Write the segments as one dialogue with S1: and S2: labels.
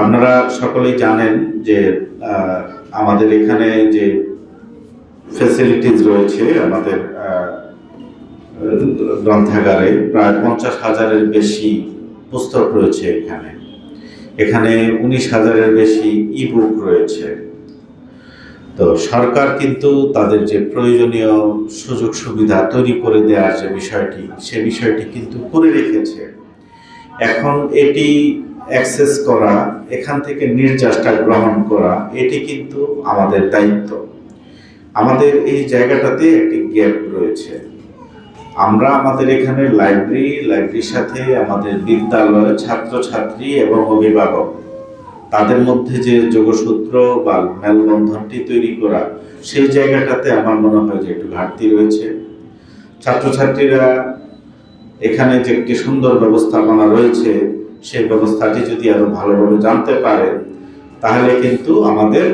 S1: আপনারা সকলেই জানেন যে আমাদের এখানে যে ফেসিলিটিস রয়েছে আমাদের গ্রন্থাগারে প্রায় পঞ্চাশ হাজারের বেশি পুস্তক রয়েছে এখানে। এখানে উনিশ হাজারের বেশি ইবুক রয়েছে। তো সরকার কিন্তু তাদের যে প্রয়োজনীয় সুযোগ সুবিধা তৈরি করে দেওয়ার যে বিষয়টি, সে বিষয়টি কিন্তু করে রেখেছে। এখন এটি অ্যাক্সেস করা, এখান থেকে নির্যাসটা গ্রহণ করা, এটি কিন্তু আমাদের দায়িত্ব। আমাদের এই জায়গাটাতে একটি গ্যাপ রয়েছে। আমরা আমাদের এখানে লাইব্রেরি, লাইব্রেরির সাথে আমাদের বিদ্যালয়, ছাত্রছাত্রী এবং অভিভাবক, তাদের মধ্যে যে যোগসূত্র বা মেলবন্ধনটি তৈরি করা, সেই জায়গাটাতে আমার মনে হয় যে একটু ঘাটতি রয়েছে। ছাত্রছাত্রীরা এখানে যে একটি সুন্দর ব্যবস্থাপনা রয়েছে সেই ব্যবস্থাটি যদি আরও ভালোভাবে জানতে পারে, তাহলে কিন্তু আমাদের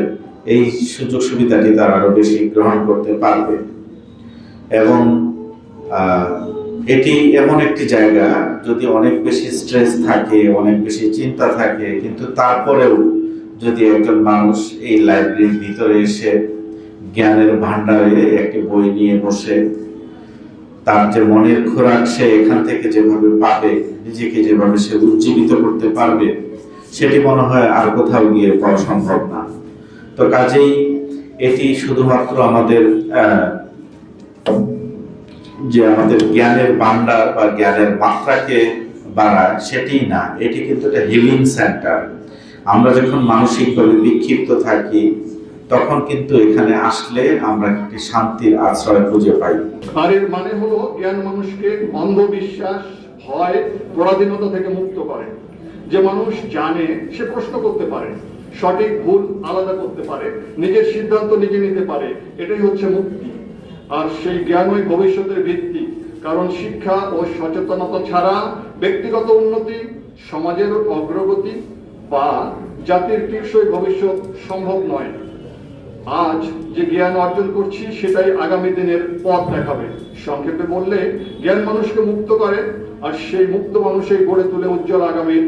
S1: এই সুযোগ সুবিধাটি তারা আরও বেশি গ্রহণ করতে পারবে। এবং এটি এমন একটি জায়গা, যদি অনেক বেশি স্ট্রেস থাকে, অনেক বেশি চিন্তা থাকে, কিন্তু তারপরেও যদি একজন মানুষ এই লাইব্রেরির ভিতরে এসে জ্ঞানের ভান্ডারে একটি বই নিয়ে বসে তার যে মনের খোরাক সে এখান থেকে যেভাবে পাবে, নিজেকে যেভাবে সে উজ্জীবিত করতে পারবে, সেটি মনে হয় আর কোথাও গিয়ে পাওয়া সম্ভব না। তো কাজেই এটি শুধুমাত্র আমাদের যে আমাদের জ্ঞানের ভান্ডার বা জ্ঞানের মাত্রাকে বাড়ায় সেটি না, এটি কিন্তু একটা হিলিং সেন্টার আমরা যখন মানসিকভাবে বিক্ষিপ্ত থাকি তখন কিন্তু এখানে আসলে আমরা একটি শান্তির আশ্রয় খুঁজে পাই।
S2: আর মানে হলো জ্ঞান মানুষকে অন্ধবিশ্বাস, ভয়, পরাধীনতা থেকে মুক্ত করে। যে মানুষ জানে, সে প্রশ্ন করতে পারে, সঠিক ভুল আলাদা করতে পারে, নিজের সিদ্ধান্ত নিজে নিতে পারে, এটাই হচ্ছে মুক্তি। আর সেই জ্ঞানই ভবিষ্যতের ভিত্তি, কারণ শিক্ষা ও সচেতনতা ছাড়া ব্যক্তিগত উন্নতি, সমাজের অগ্রগতি বা জাতির টেকসই ভবিষ্যৎ সম্ভব নয়। আজ যে জ্ঞান অর্জন করছি সেটাই আগামী দিনের পথ দেখাবে। সংক্ষেপে বললে জ্ঞান মানুষকে মুক্ত করে আর সেই মুক্ত মানুষই গড়ে তোলে উজ্জ্বল আগামীর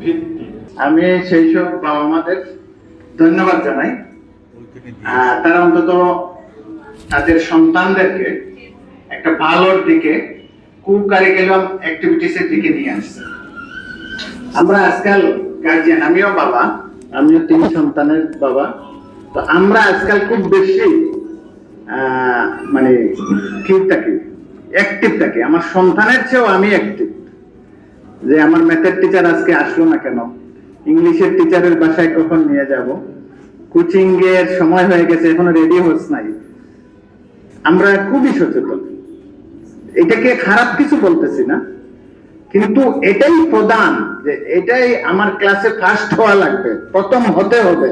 S2: ভিত্তি।
S3: আমি সেই সব বাবা মাদের ধন্যবাদ জানাই। তারা অন্তত তাদের সন্তানদেরকে একটা ভালোর দিকে কু কারিকুলাম অ্যাক্টিভিটিসের দিকে নিয়ে আসছে। আমরা আজকাল গার্জিয়ান আমিও বাবা। আমিও তিন সন্তানের বাবা। তো আমরা আজকাল খুব বেশি মানে কি থাকি অ্যাক্টিভ থাকি। আমার সন্তানের চেয়েও আমি অ্যাক্টিভ যে আমার ম্যাথের টিচার আজকে আসলো না কেন? ইংলিশের টিচারের বাসায় কখন নিয়ে যাব? কোচিং এর সময় হয়ে গেছে, এখনও রেডি হোস নাই। আমরা খুবই সচেতন। এটাকে খারাপ কিছু বলতেছি না। কিন্তু এটাই প্রধান যে এটাই আমার ক্লাসে ফার্স্ট হওয়া লাগবে, প্রথম হতে হবে।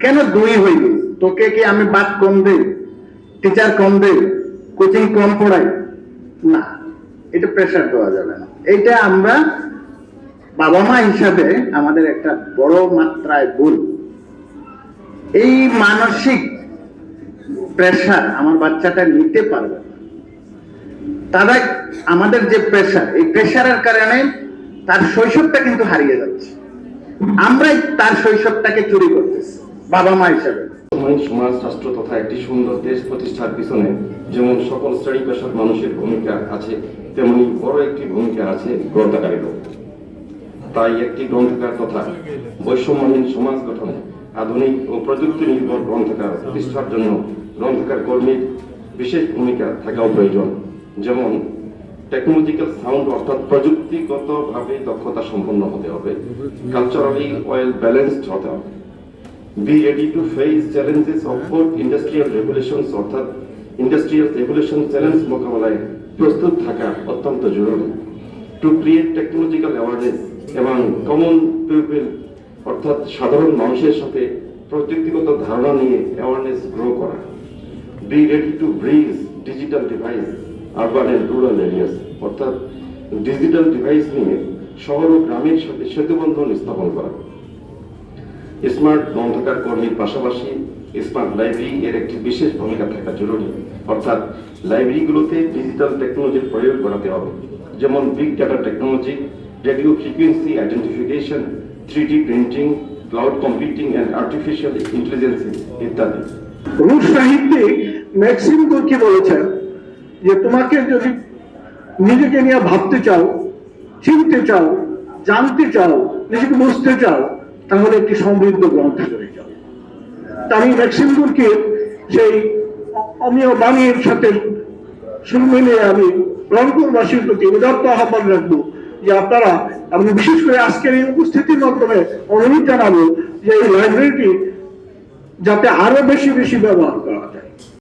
S3: কেন দুই হইবি তোকে কি আমি বাদ কম দেই টিচার কম দেই কোচিং কম পড়াই? না, এটা প্রেশার দেওয়া যাবে না। এটা আমরা বাবা মা হিসাবে আমাদের একটা বড় মাত্রায় ভুল এই মানসিক প্রেশার আমার বাচ্চাটা নিতে পারবে তারা আমাদের যে প্রেশার এই প্রেশারের কারণে তার শৈশবটা কিন্তু হারিয়ে যাচ্ছে। আমরাই তার শৈশবটাকে চুরি করতেছি। বাবা মা হিসাবে।
S4: সমাজ, রাষ্ট্র তথা একটি সুন্দর দেশ প্রতিষ্ঠার পিছনে যেমন সকল শ্রেণি পেশার মানুষের ভূমিকা আছে, তেমনি বড় একটি ভূমিকা আছে গ্রন্থাগারেরও। তাই একটি গ্রন্থাগার তথা বৈষম্যহীন সমাজ গঠনে আধুনিক ও প্রযুক্তি নির্ভর গ্রন্থাগার প্রতিষ্ঠার জন্য গ্রন্থাগার কর্মীর বিশেষ ভূমিকা থাকাও প্রয়োজন। যেমন টেকনোলজিক্যাল সাউন্ড অর্থাৎ প্রযুক্তিগতভাবে দক্ষতা সম্পন্ন হতে হবে কালচারালি ওয়েল ব্যালেন্সড হতে হবে। Be ready to face challenges of both industrial regulations, অর্থাৎ ইন্ডাস্ট্রিয়াল রেগুলেশন চ্যালেঞ্জ মোকাবেলায় প্রস্তুত থাকা অত্যন্ত জরুরি। টু ক্রিয়েট টেকনোলজিক্যাল অ্যাওয়ারনেস এবং কমন পিপল অর্থাৎ সাধারণ মানুষের সাথে প্রযুক্তিগত ধারণা নিয়ে অ্যাওয়ারনেস গ্রো করা। Be ready to bridge digital device urban and rural areas অর্থাৎ ডিজিটাল ডিভাইস নিয়ে শহর ও গ্রামের সাথে সেতুবন্ধন স্থাপন করা। স্মার্ট গ্রন্থাগার কর্মীর পাশাপাশি স্মার্ট লাইব্রেরি এর একটি বিশেষ ভূমিকা থাকা জরুরি। অর্থাৎ লাইব্রেরিগুলোতে ডিজিটাল টেকনোলজির প্রয়োগ করাতে হবে। যেমন big data technology radio frequency identification three D printing cloud computing and artificial intelligence ইত্যাদি।
S5: রুশ সাহিত্যিক ম্যাক্সিম গোর্কি বলেছেন যে, তোমাকে যদি নিজেকে নিয়ে ভাবতে চাও, চিনতে চাও, জানতে চাও, নিজেকে বুঝতে চাও তাহলে একটি সমৃদ্ধ গ্রন্থ যাও তা আমি ম্যাক্সিম গোর্কির সেই অমীয় বাণীর সাথে শুরু আমি রংপুরবাসীর প্রতি উদাত্ত আহ্বান রাখব যে আপনারা আমি বিশেষ করে আজকের এই উপস্থিতির মাধ্যমে অনুরোধ জানাব যে এই লাইব্রেরিটি যাতে আরও বেশি বেশি ব্যবহার করা যায়।